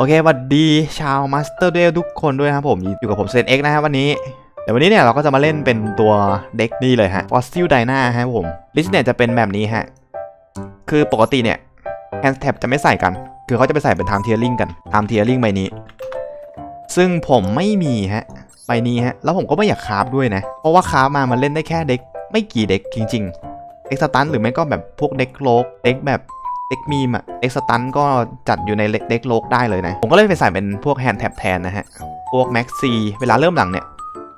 โอเคสวัสดีชาวมาสเตอร์เดลทุกคนด้วยนะครับผม อยู่กับผมเซนเอ็กนะครับวันนี้เดี๋ยววันนี้เนี่ยเราก็จะมาเล่นเป็นตัวเด็กนี่เลยฮะ Fossil Dyna ฮะผมลิสเนี่ยจะเป็นแบบนี้ฮะ คือปกติเนี่ยแฮนด์แท็บจะไม่ใส่กัน คือเขาจะไปใส่เป็น time tiering กัน time tiering ใบนี้ ซึ่งผมไม่มีฮะใบนี้ฮะ แล้วผมก็ไม่อยากคราฟด้วยนะ เพราะว่าคราฟมามันเล่นได้แค่เด็กไม่กี่เด็กจริง ๆ เด็กสตันหรือไม่ก็แบบพวกเด็กโลกเด็กแบบ เด็กมีมอะเด็กสตันก็จัดอยู่ในเด็กโลกได้เลยนะ ผมก็เลยไปใส่เป็นพวกแฮนด์แท็บแทนนะฮะ พวกแม็กซีเวลาเริ่มหลังเนี่ย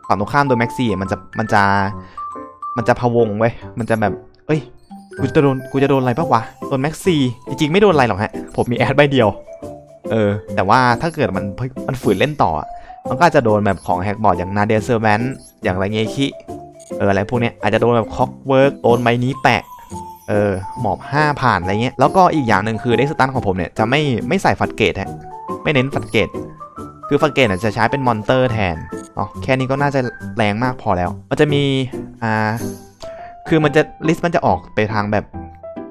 ฝั่งตรงข้ามโดยแม็กซีมันจะมันจะมันจะพะวงไว้มันจะแบบ เอ้ย กูจะโดนกูจะโดนอะไรปะวะโดนแม็กซีจริงๆ ไม่โดนอะไรหรอกฮะ ผมมีแอดใบเดียว เออ แต่ว่าถ้าเกิดมันมันฝืนเล่นต่อ มันก็จะโดนแบบของแฮกบอร์ดอย่างนาเดเซอร์แวนอย่างไรเงี้ยคิเอออะไรพวกเนี้ยอาจจะโดนแบบคอกเวิร์กโดนใบนี้แปะ เออหมอบ 5 ผ่านอะไรเงี้ยแล้วก็อีกอย่างหนึ่งคือเด็กสตันของผมเนี่ยจะไม่ไม่ใส่ฟัดเกตฮะไม่เน้นฟัดเกตคือฟัดเกตจะใช้เป็นมอนเตอร์แทนอ๋อแค่นี้ก็น่าจะแรงมากพอแล้ว มันจะมีอ่าคือมันจะลิสต์มันจะออกไปทางแบบ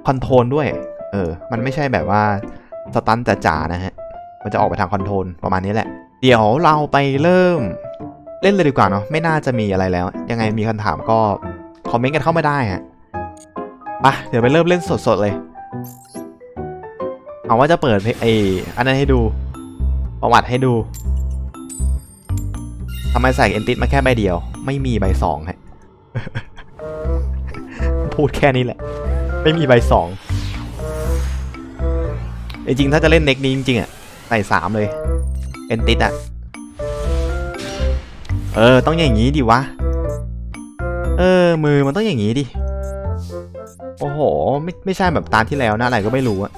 คอนโทรลด้วยเออมันไม่ใช่แบบว่าสตันจ๋าๆนะฮะมันจะออกไปทางคอนโทรลประมาณนี้แหละ เดี๋ยวเราไปเริ่มเล่นเลยดีกว่าเนาะไม่น่าจะมีอะไรแล้ว ยังไงมีคำถามก็คอมเมนต์กันเข้ามาได้ฮะ ปะเดี๋ยวไปเริ่มเล่นสดๆเลย เอาว่าจะเปิดเพลงไออันนั้นให้ดู ประวัติให้ดูทำไมใส่เอนติสมาแค่ใบเดียว ไม่มีใบสองฮะพูดแค่นี้แหละ ไม่มีใบสองจริงๆถ้าจะเล่นเน็กนี้จริงๆอะใส่สามเลยเอนติสอะ เออ ต้องอย่างนี้ดิวะ เออ มือมันต้องอย่างนี้ดิ โอ้โห ไม่ไม่ใช่แบบตามที่แล้วนะอะไรก็ไม่รู้อะ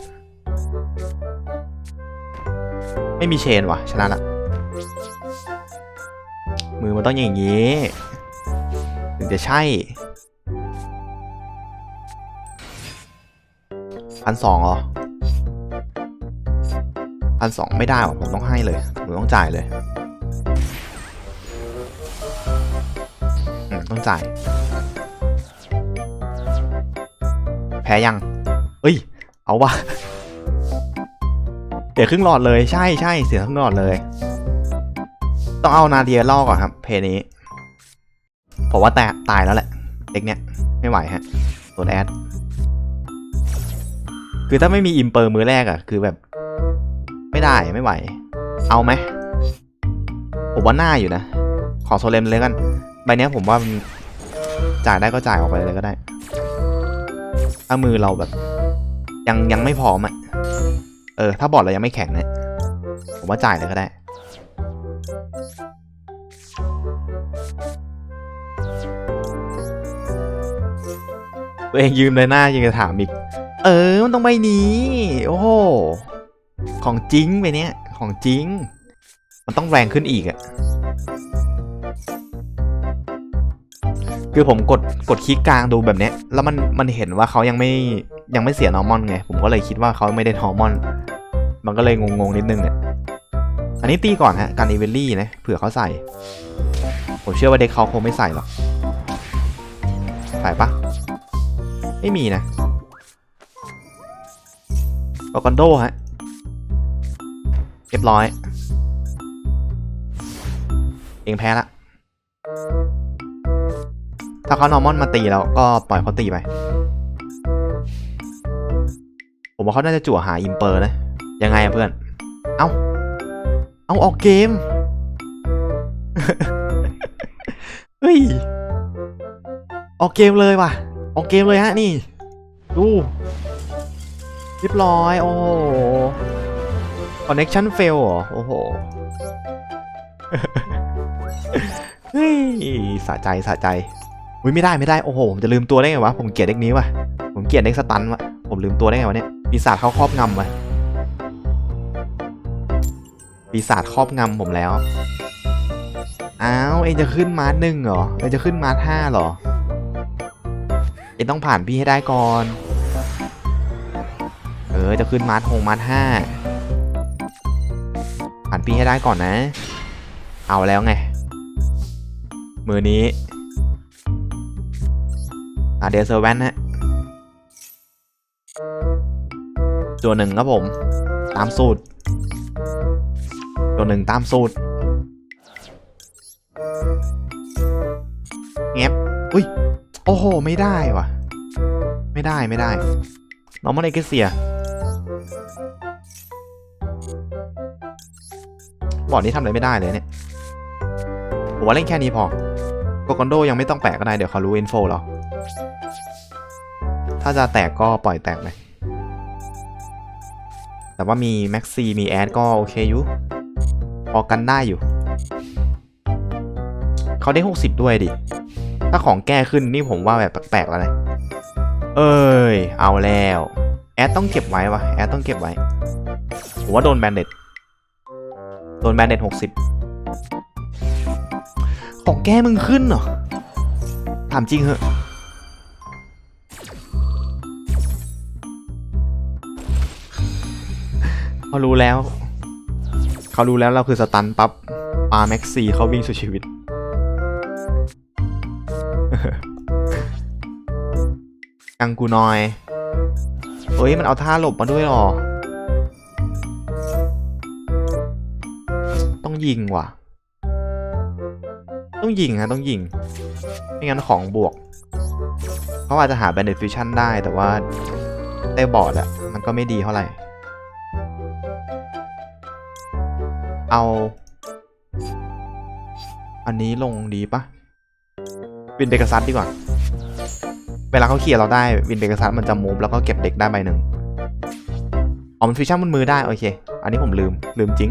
ไม่มีเชนว่ะ ชนะละ มือมันต้องอย่างนี้ถึงจะใช่พันสองเหรอพันสองไม่ได้หรอผมต้องให้เลย ผมต้องจ่ายเลย ต้องจ่าย พ้ยัง เอ้ย เอาวะเสียครึ่งหลอดเลย ใช่ใช่เสียครึ่งหลอดเลย ต้องเอานาเดียล่อก่อนครับ เพลนี้ ผมว่าแตะตายแล้วแหละเด็กเนี้ยไม่ไหวฮะตัวแอด คือถ้าไม่มีอิมเปอร์มือแรกอะคือแบบ ไม่ได้ไม่ไหว เอาไหมผมว่าหน้าอยู่นะ ขอโซเลมเลยกัน ใบเนี้ยผมว่าจ่ายได้ก็จ่ายออกไปเลยก็ได้ ถ้ามือเราแบบ ยังยังไม่พร้อมอะเออ ถ้าบอร์ดเรายังไม่แข็งเนี่ยผมว่าจ่ายเลยก็ได้ ตัวเองยืมเลยหน้ายังจะถามอีก เออ มันต้องใบนี้ โอ้โห ของจริงไปเนี้ย ของจริง มันต้องแรงขึ้นอีกอะ คือผมกดกดคลิกกลางดูแบบเนี้ย แล้วมันมันเห็นว่าเขายังไม่ยังไม่เสียนอร์มอนไง ผมก็เลยคิดว่าเขาไม่ได้นอร์มอน มันก็เลยงงๆนิดนึงเนี่ยอันนี้ตีก่อนฮะการอีเวลลี่นะเผื่อเขาใส่ ผมเชื่อว่าเด็กเขาคงไม่ใส่หรอกใส่ปะไม่มีนะโอคอนโดฮะเรียบร้อย เองแพ้ละ ถ้าเขานอร์มอนมาตีเราก็ปล่อยเขาตีไป ผมว่าเขาน่าจะจั่วหาอิมเปอร์นะ ยังไงเพื่อน เอาเอาออกเกม เฮ้ย ออกเกมเลยว่ะ ออกเกมเลยฮะนี่ ดูเรียบร้อย โอ้โห connection fail เหรอ โอ้โหเฮ้ยสะใจสะใจ อุ้ยไม่ได้ไม่ได้โอ้โหผมจะลืมตัวได้ไงวะผมเกลียดเด็กนี้วะผมเกลียดเด็กสตันวะผมลืมตัวได้ไงวะเนี่ยปีศาจเขาครอบงำวะปีศาจครอบงำผมแล้วอ้าวเองจะขึ้นมาร์หนึ่งเหรอเองจะขึ้นมาร์ห้าเหรอเองต้องผ่านพี่ให้ได้ก่อน เออจะขึ้นมาร์ทหงมาร์ทห้าผ่านพี่ให้ได้ก่อนนะ เอาแล้วไงมือนี้ อาเดเซอร์แวนฮะตัวหนึ่งครับผม ตามสูตร ตัวหนึ่งตามสูตรเงบอุ้ย โอ้โห ไม่ได้ว่ะ ไม่ได้ไม่ได้น้องมันเอเกเซียบอร์ดนี้ทำอะไรไม่ได้เลยเนี่ย ผมว่าเล่นแค่นี้พอโกคอนโดยังไม่ต้องแปะก็ได้ เดี๋ยวเขารู้อินโฟเรา ถ้าจะแตกก็ปล่อยแตกเลยแต่ว่ามีแม็กซีมีแอดก็โอเคอยู่พอกันได้อยู่ เขาได้ 60 ด้วยดิ ถ้าของแก้ขึ้นนี่ผมว่าแบบแปลกๆแล้วนะเอ้ย เอาแล้ว แอดต้องเก็บไว้วะแอดต้องเก็บไว้ผมว่าโดนแบนเด็ดโดนแบนเด็ด60 ของแก้มึงขึ้นเหรอ ถามจริงเหอะ เขารู้แล้ว เขารู้แล้วเราคือสตันปั๊บปาแม็กซี่เขาวิ่งสุดชีวิต กังกูนอยเฮ้ย มันเอาท่าหลบมาด้วยหรอ ต้องยิงว่ะ ต้องยิงฮะต้องยิง ไม่งั้นของบวก เขาอาจจะหา Bandit Fusion ได้แต่ว่าได้บอร์ดอะมันก็ไม่ดีเท่าไหร่ เอาอันนี้ลงดีปะวินเบกซัสดีกว่า เวลาเขาเคลียเราได้วินเบกซัสมันจะมูฟแล้วก็เก็บเด็กได้ใบหนึ่งอ๋อมันฟิชชั่นบนมือได้ โอเค อันนี้ผมลืมลืมจริง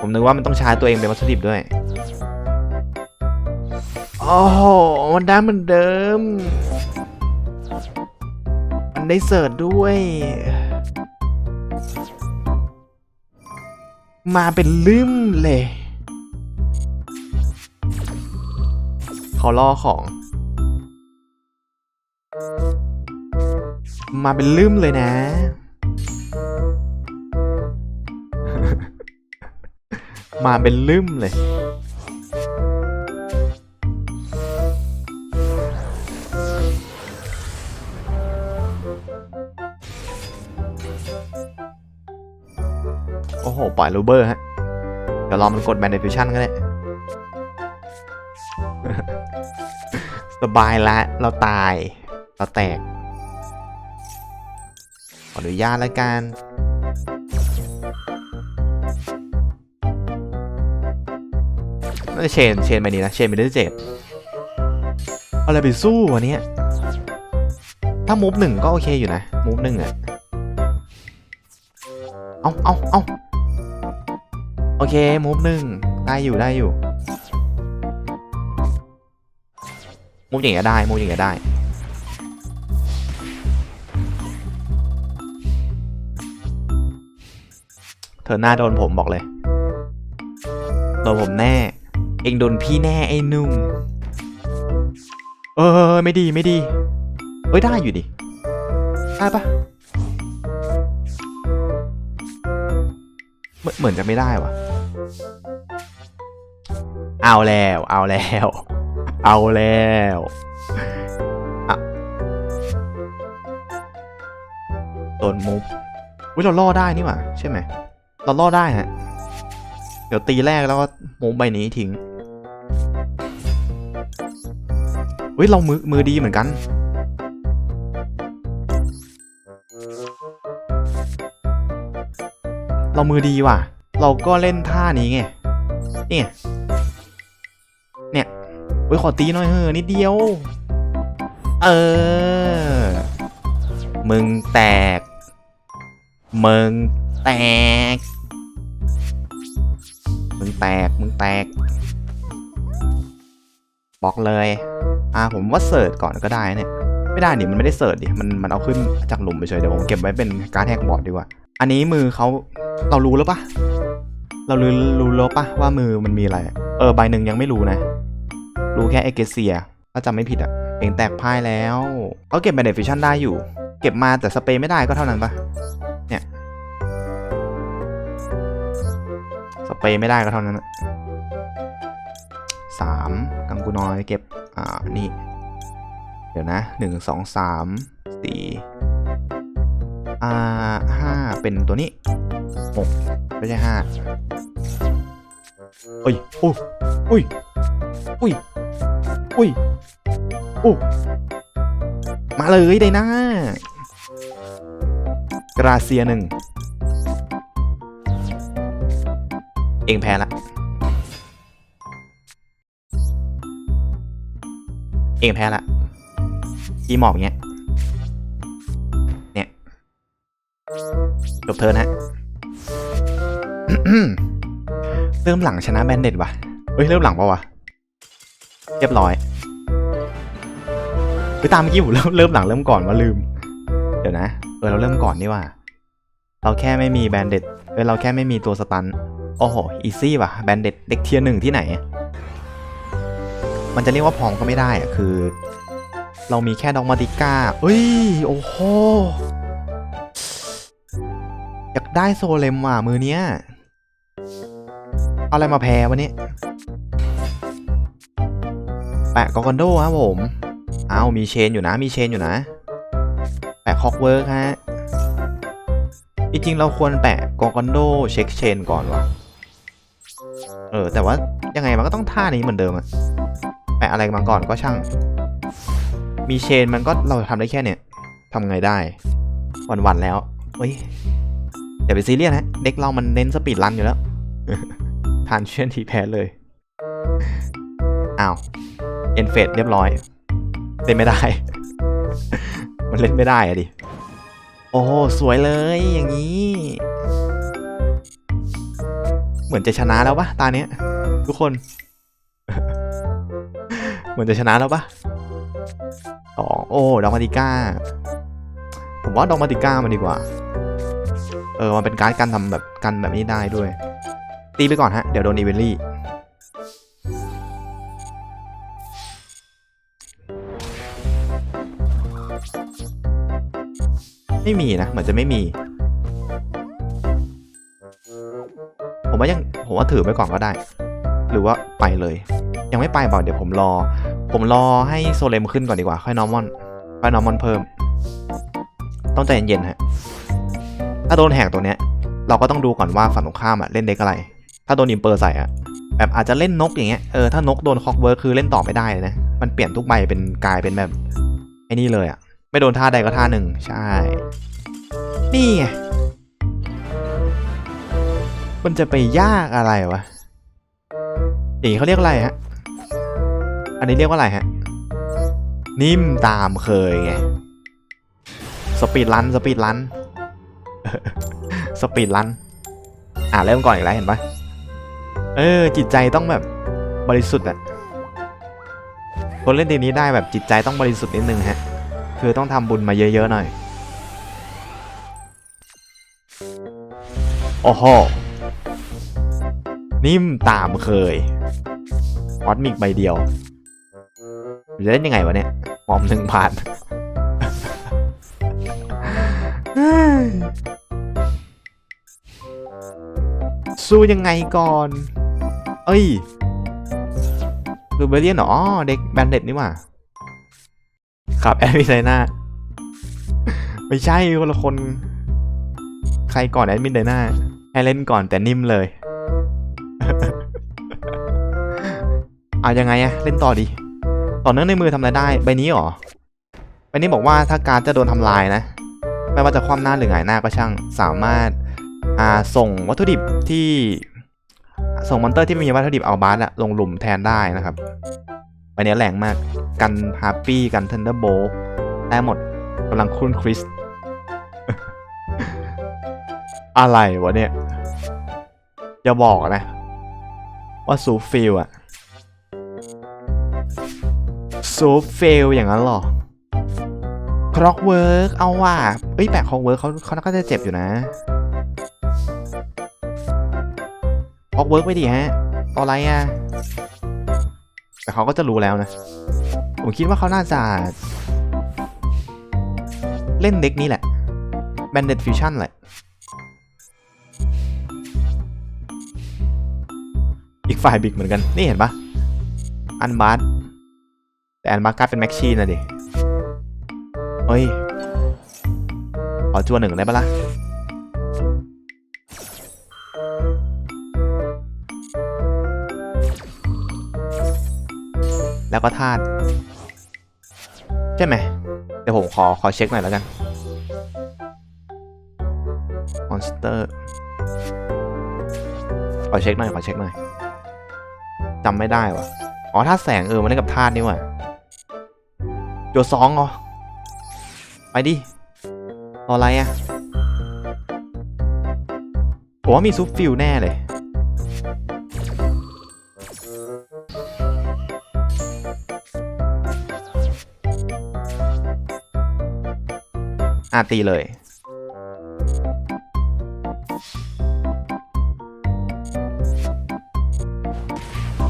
ผมนึกว่ามันต้องใช้ตัวเองเป็นวัตถุดิบด้วยโอ้โหมันได้เหมือนเดิม มันได้เสิร์ชด้วย มาเป็นลืมเลยเขาล่อของ มาเป็นลืมเลยนะ มาเป็นลืมเลย ปล่อยลูเบอร์ฮะ เดี๋ยวรอมันกดแบนเดฟิชั่นก็ได้ สบายละ เราตาย เราแตก ขออนุญาตแล้วกันน่าจะเชน เชนไปนี้นะ เชนไปด้วยเจ็ดเอาอะไรไปสู้วะเนี่ยถ้ามูฟหนึ่งก็โอเคอยู่นะ มูฟหนึ่งอะเอาเอาเอา เคมูฟหนึ่งได้อยู่ได้อยู่มูฟอย่างเงี้ยได้มูฟอย่างเงี้ยได้เธอหน้าโดนผมบอกเลย โดนผมแน่ เองโดนพี่แน่ไอ้นุ่ม เออไม่ดีไม่ดี เอ้ยได้อยู่ดิ ได้ปะเหมือนเหมือนจะไม่ได้วะ เอาแล้ว เอาแล้ว เอาแล้วโดนมุฟวิเราล่อได้นี่หว่าใช่ไหมเราล่อได้ฮะ เดี๋ยวตีแรกแล้วก็มุฟใบนี้ทิ้งเฮ้ยเรามือมือดีเหมือนกันเรามือดีว่ะ เราก็เล่นท่านี้ไง นี่ เนี่ยเฮ้ยขอตีหน่อยเฮ้อะนิดเดียว เออ มึงแตก มึงแตก มึงแตก มึงแตก บอกเลย อ่าผมว่าเสิร์ชก่อนก็ได้เนี่ย ไม่ได้ดิมันไม่ได้เสิร์ชดิ มันมันเอาขึ้นจากหลุมไปเฉยเดี๋ยวผมเก็บไว้เป็นการแฮกบอร์ดดีกว่า อันนี้มือเขาเรารู้แล้วปะเรารู้รู้แล้วปะว่ามือมันมีอะไร เออใบหนึ่งยังไม่รู้นะ รู้แค่เอเกเซียถ้าจำไม่ผิดอะเองแตกพ่ายแล้วเขาเก็บแบเดฟิชั่นได้อยู่ เก็บมาแต่สเปรย์ไม่ได้ก็เท่านั้นปะเนี่ยสเปรย์ไม่ได้ก็เท่านั้นสามกังกูน้อยเก็บอ่านี่เดี๋ยวนะหนึ่งสองสามสี่อ่าห้าเป็นตัวนี้หกไม่ใช่ห้าเอ้ยอุ้ยอุ้ยอุ้ย อุ้ยอุ้ยมาเลยได้นากราเซียหนึ่ง เองแพ้ละ เองแพ้ละอีหมอบอย่างเงี้ย เนี่ยจบเธอนะเริ่มหลังชนะแบนเด็ดว่ะ เฮ้ย เริ่มหลังปะวะ เรียบร้อยไปตามเมื่อกี้ผมเริ่มเริ่มหลังเริ่มก่อนว่าลืม เดี๋ยวนะ เออเราเริ่มก่อนนี่ว่า เราแค่ไม่มีแบนเด็ดเออเราแค่ไม่มีตัวสตัน โอ้โห อีซี่ว่ะ แบนเด็ดเด็กเทียร์หนึ่งที่ไหน มันจะเรียกว่าพองก็ไม่ได้อะคือ เรามีแค่ดอกมาติก้าเอ้ย โอ้โห อยากได้โซเลมว่ะมือเนี้ย เอาอะไรมาแพ้วันนี้ แปะกอกันโดครับผม เอามีเชนอยู่นะ มีเชนอยู่นะ แปะคอกเวิร์กฮะ จริงๆเราควรแปะกอกันโดเช็คเชนก่อนวะเออ แต่ว่ายังไงมันก็ต้องท่านี้เหมือนเดิมอะแปะอะไรมาก่อนก็ช่าง มีเชนมันก็เราทำได้แค่เนี้ยทำไงได้วันๆแล้วเฮ้ยอย่าไปซีเรียสฮะเด็กเรามันเน้นสปีดรันอยู่แล้วทานเชื่อนทีแพ้เลย อ้าว เอ็นเฟดเรียบร้อย เล่นไม่ได้ มันเล่นไม่ได้อะดิ โอ้สวยเลยอย่างนี้ เหมือนจะชนะแล้วปะตาเนี้ย ทุกคน เหมือนจะชนะแล้วปะสองโอ้ดอกมาติก้า ผมว่าดอกมาติก้ามันดีกว่า เออ มันเป็นการดกันทำแบบกันแบบนี้ได้ด้วย ตีไปก่อนฮะ เดี๋ยวโดนอีเวนลี่ ไม่มีนะ เหมือนจะไม่มี ผมว่ายังผมว่าถือไปก่อนก็ได้ หรือว่าไปเลย ยังไม่ไปบอกเดี๋ยวผมรอ ผมรอให้โซเลมขึ้นก่อนดีกว่า ค่อยนอร์มอนค่อยนอร์มอนเพิ่ม ต้องใจเย็นๆฮะถ้าโดนแหกตัวเนี้ย เราก็ต้องดูก่อนว่าฝั่งตรงข้ามอะเล่นเด็กอะไร ถ้าโดนอิมเปอร์ใส่อะแบบอาจจะเล่นนกอย่างเงี้ย เออ ถ้านกโดนคอกเวิร์คือเล่นต่อไม่ได้เลยนะ มันเปลี่ยนทุกใบเป็นกลายเป็นแบบไอ้นี่เลยอะ ไม่โดนท่าใดก็ท่าหนึ่ง ใช่ นี่ไง มันจะไปยากอะไรวะอย่างนี้เขาเรียกอะไรฮะ อันนี้เรียกว่าอะไรฮะ นิ่มตามเคยไง สปีดรัน สปีดรัน สปีดรัน อ่าเริ่มก่อนอีกแล้วเห็นปะเออ จิตใจต้องแบบบริสุทธิ์อะคนเล่นทีนี้ได้แบบจิตใจต้องบริสุทธิ์นิดนึงฮะ คือต้องทำบุญมาเยอะๆหน่อย โอ้โห นิ่มตามเคยออสมิกใบเดียวจะเล่นยังไงวะเนี่ยมอมหนึ่งผ่านสู้ยังไงก่อน เอ้ยลูเบเรียนเหรออ๋อเด็กแบนเด็ดนี่ว่า ขับแอดมินไซนาไม่ใช่คนละคน ใครก่อนแอดมินไดนาให้เล่นก่อนแต่นิ่มเลยเอายังไงอะเล่นต่อดี ต่อเนื่องในมือทำอะไรได้ ใบนี้หรอ ใบนี้บอกว่าถ้าการจะโดนทำลายนะ ไม่ว่าจะคว่ำหน้าหรือหงายหน้าก็ช่าง สามารถอ่าส่งวัตถุดิบที่ ส่งมอนเตอร์ที่ไม่มีวัตถุดิบเอาบาสอะลงหลุมแทนได้นะครับ ใบนี้แรงมาก กันฮาร์ปี้กันเทนเดอร์โบได้หมดกำลังคุ้นคริส อะไรวะเนี่ยอย่าบอกนะ ว่าซูฟิลอะซูฟิลอย่างนั้นหรอคร็อกเวิร์กเอาว่ะเอ้ยแปะคร็อกเวิร์กเขาเขาก็จะเจ็บอยู่นะคร็อกเวิร์กไม่ดีฮะ ตออะไรอะ แต่เขาก็จะรู้แล้วนะ ผมคิดว่าเขาน่าจะ เล่นเด็กนี้แหละ Bandit Fusion แหละ อีกฝ่ายบิกเหมือนกัน นี่เห็นปะอันบาร์แต่อันบาร์กลายเป็นแม็กชีนะดิ เฮ้ย ขอจัวหนึ่งได้ปะล่ะ แล้วก็ธาตุใช่ไหมเดี๋ยวผมขอขอเช็คหน่อยแล้วกันมอนสเตอร์ขอเช็คหน่อยขอเช็คหน่อยจำไม่ได้วะอ๋อธาตุแสงเออมันเล่นกับธาตุนี่ว่ะโจสองเหรอไปดิอะไรอะผมว่ามีซุปฟิลแน่เลย อาตีเลย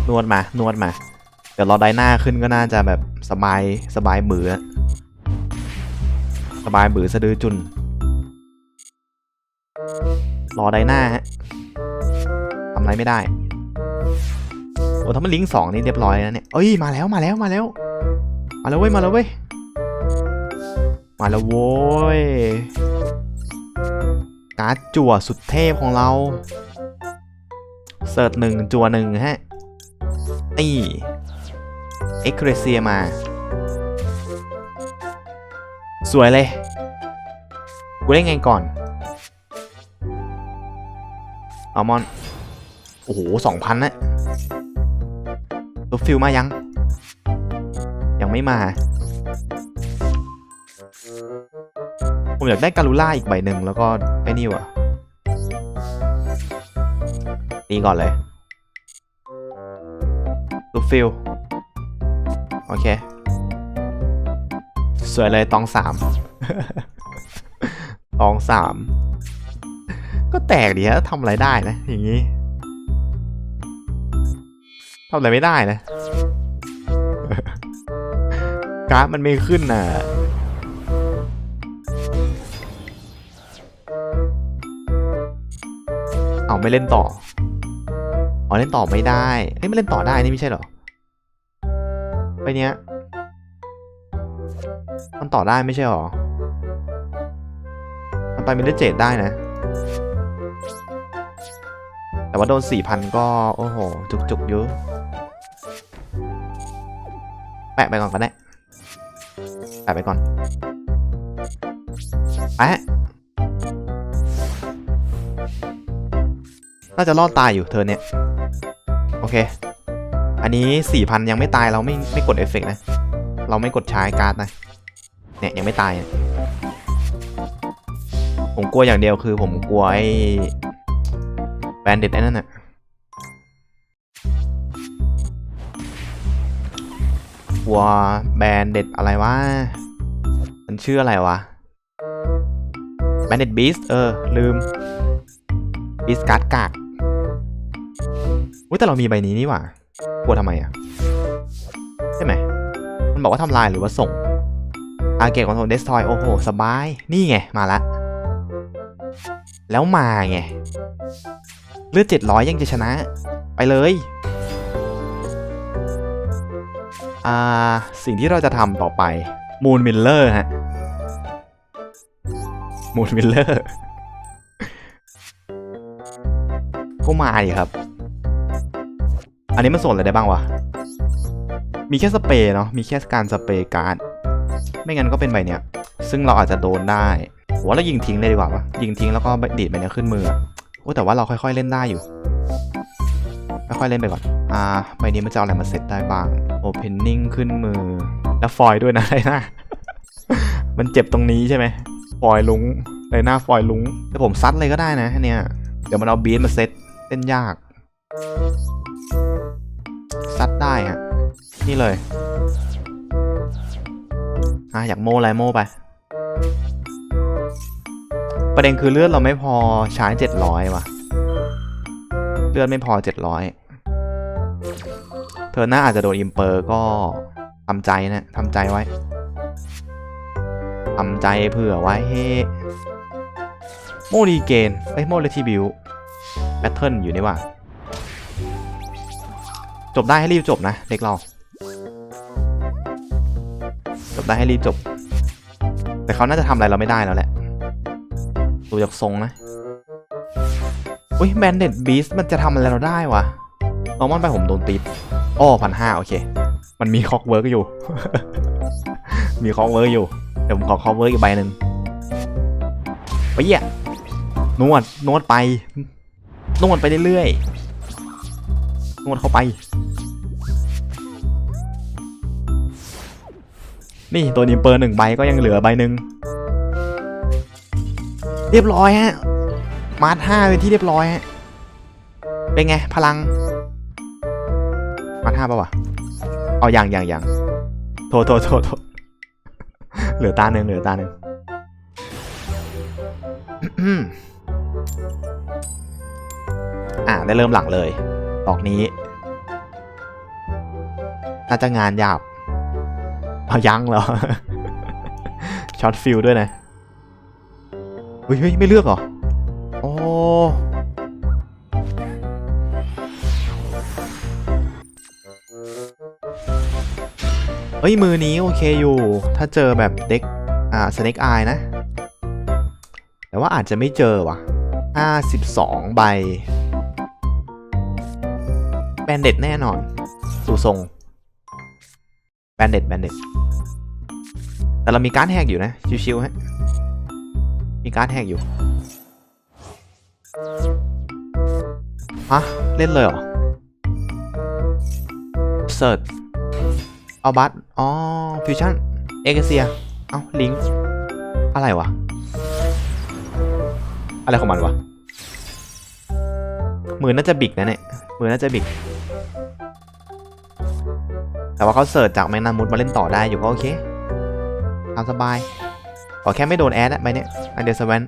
นวดมา นวดมา เดี๋ยวรอได้หน้าขึ้นก็น่าจะแบบสบายสบายมือสบายบือสะดือจุน รอไดหน้าฮะทำอะไรไม่ได้ โอ้ถ้ามันลิงก์สองนี่เรียบร้อยแล้วเนี่ย เอ้ย มาแล้วมาแล้วมาแล้ว มาแล้วเว้ย มาแล้วเว้ย มาแล้วโว้ย การ์ดจั่วสุดเทพของเรา เสิร์ชหนึ่งจั่วหนึ่งฮะ นี่ เอ็กเรเซียมา สวยเลย กูได้ไงก่อนอัลมอน โอ้โหสองพันนะตัวฟิลมายัง ยังไม่มา ผมอยากได้การูล่าอีกใบหนึ่งแล้วก็ไอ้นี่วะตีก่อนเลยตัวฟิลโอเค สวยเลยตองสามตองสามก็แตกดีฮะทำอะไรได้นะ อย่างนี้ทำอะไรไม่ได้นะกราฟมันไม่ขึ้นน่ะ เอาไม่เล่นต่อ อ๋อเล่นต่อไม่ได้เฮ้ยไม่เล่นต่อได้นี่ไม่ใช่เหรอ ไปเนี้ย มันต่อได้ไม่ใช่เหรอ มันไปมิเลเจดได้นะ แต่ว่าโดนสี่พันก็ โอ้โห จุกจุกเยอะ แปะไปก่อนก็ได้ แปะไปก่อนแปะ น่าจะรอดตายอยู่เธอเนี่ย โอเค อันนี้สี่พันยังไม่ตายเราไม่ไม่กดเอฟเฟกต์นะ เราไม่กดใช้การ์ดนะ เนี่ย ยังไม่ตาย ผมกลัวอย่างเดียวคือผมกลัวไอ้แบนด็ดไอ้นั่นน่ะกลัวแบนเด็ดอะไรวะ มันชื่ออะไรวะแบนเด็ดบีสเออ ลืมบีสการ์ดกาก อุ้ยแต่เรามีใบนี้นี่หว่ากลัวทำไมอะใช่ไหมมันบอกว่าทำลายหรือว่าส่งอาเกตคอนโทรลเดสทอยโอ้โห สบาย นี่ไง มาละ แล้วมาไง เลือด700ยังจะชนะ ไปเลย อ่า สิ่งที่เราจะทำต่อไปมูนมิลเลอร์ฮะมูนมิลเลอร์ก็มาดิครับ อันนี้มันส่งอะไรได้บ้างวะ มีแค่สเปรย์เนาะ มีแค่การสเปรย์การ์ด ไม่งั้นก็เป็นใบเนี้ย ซึ่งเราอาจจะโดนได้ผมว่าเรายิงทิ้งเลยดีกว่าวะยิงทิ้งแล้วก็ดีดใบเนี้ยขึ้นมือโอ้แต่ว่าเราค่อยๆเล่นได้อยู่ ค่อยๆเล่นไปก่อน อ่า ใบนี้มันจะเอาอะไรมาเซตได้บ้าง opening ขึ้นมือ แล้วฟอยล์ด้วยนะไอ้หน้า มันเจ็บตรงนี้ใช่ไหมฟอยล์ลุงไอ้หน้าฟอยล์ลุงแต่ผมซัดเลยก็ได้นะเนี่ย เดี๋ยวมันเอาบีทมาเซตเล่นยาก ซัดได้ฮะนี่เลยอะอยากโมอะไรโมไป ประเด็นคือเลือดเราไม่พอใช้เจ็ดร้อยว่ะ เลือดไม่พอเจ็ดร้อยเธอหน้าอาจจะโดนอิมเปอร์ก็ทำใจนะทำใจไว้ทำใจเผื่อไว้เฮ้โมดีเกนไอ้ยโมเลทิบิวแพทเทิร์นอยู่นี่ว่ะ จบได้ให้รีบจบนะ เด็กเรา จบได้ให้รีบจบ แต่เขาน่าจะทำอะไรเราไม่ได้แล้วแหละดูจากทรงนะ อุ้ยแบนเด็ดบีสมันจะทำอะไรเราได้วะนอร์มอนไปผมโดนติดอ้อพันห้าโอเค มันมีคอกเวิร์กอยู่ มีคอกเวิร์กอยู่ เดี๋ยวผมขอคอกเวิร์กอีกใบหนึ่งไปเหี้ยนวดนวดไปนวดไปเรื่อยๆนวดเข้าไป นี่ตัวนิมเปอร์หนึ่งใบก็ยังเหลือใบหนึ่งเรียบร้อยฮะ มาร์ทห้าเป็นที่เรียบร้อยฮะ เป็นไง พลัง มาร์ทห้าป่าวะเอาอย่างอย่างอย่างโทษโทษโทษโทษเหลือตาหนึ่งเหลือตาหนึ่งอ่าได้เริ่มหลังเลยดอกนี้ น่าจะงานหยาบ ยังเหรอช็อตฟิลด้วยนะเฮ้ยไม่เลือกเหรอโอ้เอ้ยมือนี้โอเคอยู่ ถ้าเจอแบบเด็กอ่าสเน็กอายนะ แต่ว่าอาจจะไม่เจอว่ะ52 ใบ แบนเด็ดแน่นอน สูทรง แบนเด็ดแบนเด็ด แต่เรามีการ์ดแหกอยู่นะ ชิวๆฮะ มีการ์ดแหกอยู่ ฮะ เล่นเลยเหรอเซิร์ชเอาบัตอ๋อ ฟิวชั่น เอกเซีย เอ้า ลิงก์อะไรวะ อะไรของมันวะ มือน่าจะบิกนะเนี่ย มือน่าจะบิก แต่ว่าเขาเสิร์ชจากแมงนามุดมาเล่นต่อได้อยู่ก็โอเค ตามสบาย ขอแค่ไม่โดนแอดอะไปเนี่ยอันเดอร์สแวน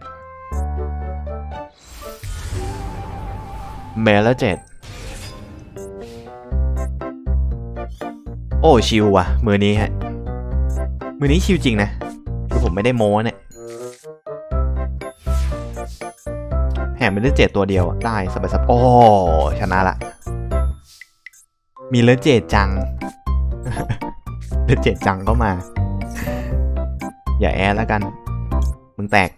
เมลเจ็ดโอ้ ชิวว่ะ มือนี้ฮะ มือนี้ชิวจริงนะ คือผมไม่ได้โม้เนี่ยแหมเป็นเลเจตตัวเดียวได้สบายๆโอ้ชนะละ มีเลเจตจัง เลเจตจังก็มา อย่าแอดแล้วกัน มึงแตก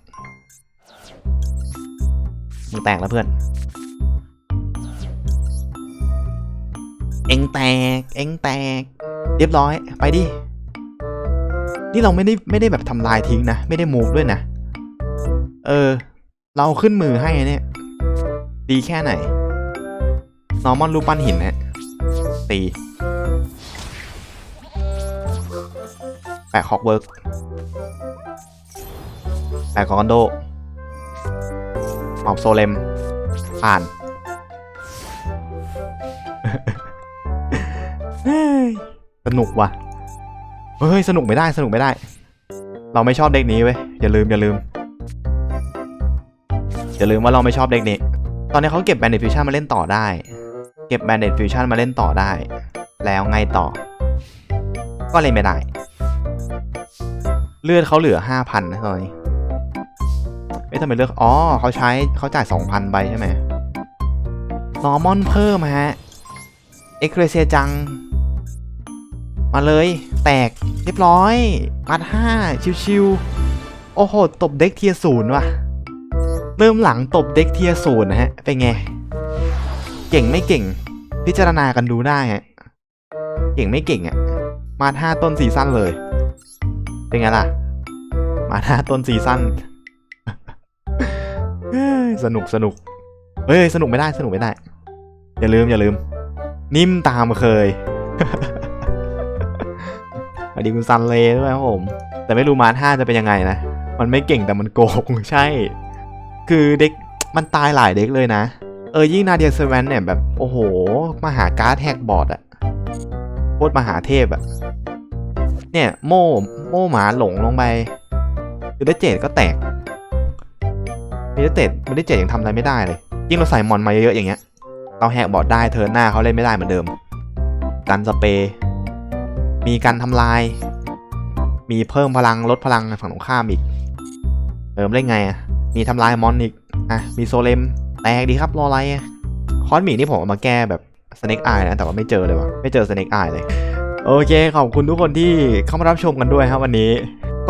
มึงแตกแล้วเพื่อน เอ็งแตก เอ็งแตก เรียบร้อย ไปดิ นี่เราไม่ได้ไม่ได้แบบทำลายทิ้งนะ ไม่ได้มูฟด้วยนะ เออ เราขึ้นมือให้เนี่ย ดีแค่ไหน นอร์มอนรูปปั้นหินนะตีแปะคอกเวิร์ก แปะคองคอนโดหมอบโซเลม ผ่าน สนุกว่ะ เฮ้ย สนุกไม่ได้ สนุกไม่ได้ เราไม่ชอบเด็กนี้เว้ย อย่าลืม อย่าลืม อย่าลืมว่าเราไม่ชอบเด็กนี้ ตอนนี้เขาเก็บแบนเด d ฟิวชั่นมาเล่นต่อได้ เก็บแบนเด d ฟิวชั่นมาเล่นต่อได้ แล้วไงต่อ ก็เล่นไม่ได้ เลือดเขาเหลือห้าพันนะตอนนี้เอ๊ะทำไมเลือกอ๋อเขาใช้เขาจ่ายสองพันใบใช่ไหมนอร์มอนเพิ่มฮะ เอ็กเรเซียจัง มาเลย แตกเรียบร้อยมัดห้าชิวๆ โอ้โห ตบเด็กเทียศูนย์ว่ะ เริ่มหลังตบเด็กเทียศูนย์นะฮะ เป็นไง เก่งไม่เก่ง พิจารณากันดูได้ฮะ เก่งไม่เก่งอะ่ะมาห้าต้นซีซั่นเลย เป็นไงล่ะ มาห้าต้นซีซั่นเฮ้ยสนุกสนุกเฮ้ยสนุกไม่ได้สนุกไม่ได้ อย่าลืมอย่าลืม นิ่มตามเคยสวัสดีคุณซันเลด้วยครับผม แต่ไม่รู้มาท่าจะเป็นยังไงนะ มันไม่เก่งแต่มันโกงใช่ คือเด็กมันตายหลายเด็กเลยนะ เออยิ่งนาเดียเซเวนเนี่ยแบบ โอ้โหมาหาการ์ดแฮกบอร์ดอะโคตรมหาเทพอะ เนี่ยโม่โม่หมาหลงลงไปมิดเจดก็แตกมิดเจดมิดเจดยังทำอะไรไม่ได้เลย ยิ่งเราใส่มอนมาเยอะๆอย่างเงี้ย เราแหกบอร์ดได้เทิร์นหน้าเขาเล่นไม่ได้เหมือนเดิม กันสเปรย์มีการทำลาย มีเพิ่มพลังลดพลังฝั่งตรงข้ามอีกเติมได้ไงอะ มีทำลายมอนอีก อะ มีโซเลม แตกดีครับรออะไรอะ คอนหมีนี่ผมเอามาแก้แบบสเน็กอายนะ แต่ว่าไม่เจอเลยวะไม่เจอสเน็กอายเลย โอเคขอบคุณทุกคนที่เข้ามารับชมกันด้วยครับวันนี้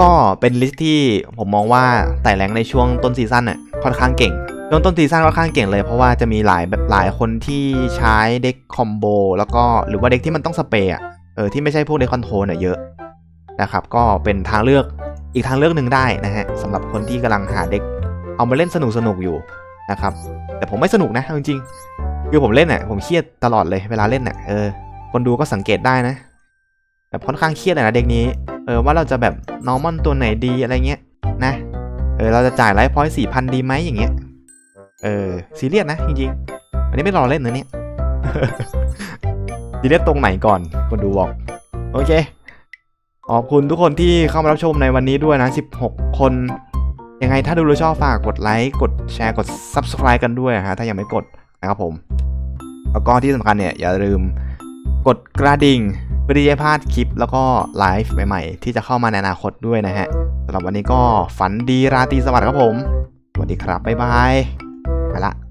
ก็เป็นลิสต์ที่ผมมองว่าไต่แรงในช่วงต้นซีซั่นน่ะค่อนข้างเก่งช่วงต้นซีซั่นค่อนข้างเก่งเลยเพราะว่าจะมีหลายแบบหลายคนที่ใช้เด็กคอมโบแล้วก็หรือว่าเด็กที่มันต้องสเปรย์เออที่ไม่ใช่พวกเด็กคอนโทรเน่ยเยอะนะครับก็เป็นทางเลือกอีกทางเลือกหนึ่งได้นะฮะสำหรับคนที่กำลังหาเด็กเอามาเล่นสนุกสนุกๆอยู่นะครับแต่ผมไม่สนุกนะจริงๆคือผมเล่นอะผมเครียดตลอดเลยเวลาเล่นอะเออคนดูก็สังเกตได้นะ แบบค่อนข้างเครียดเลยนะเด็กนี้ เออว่าเราจะแบบนอร์มอนตัวไหนดีอะไรเงี้ยนะ เออเราจะจ่ายไลฟ์พอยต์สี่พันดีไหมอย่างเงี้ย เออซีเรียสนะจริงๆ อันนี้ไม่รอเล่นนะเนี่ยซีเรียสตรงไหนก่อนคนดูบอก โอเค ขอบคุณทุกคนที่เข้ามารับชมในวันนี้ด้วยนะ 16 คน ยังไงถ้าดูแล้วชอบฝากกดไลค์ กดแชร์ กด Subscribe กันด้วยฮะถ้ายังไม่กดนะครับผม แล้วก็ที่สำคัญเนี่ยอย่าลืมกดกระดิ่ง พื่อที่จะพลาดคลิปแล้วก็ไลฟ์ใหม่ๆ ที่จะเข้ามาในอนาคตด้วยนะฮะสำหรับวันนี้ก็ฝันดีราตรีสวัสดิ์ครับผมสวัสดีครับบ๊ายบายไปละ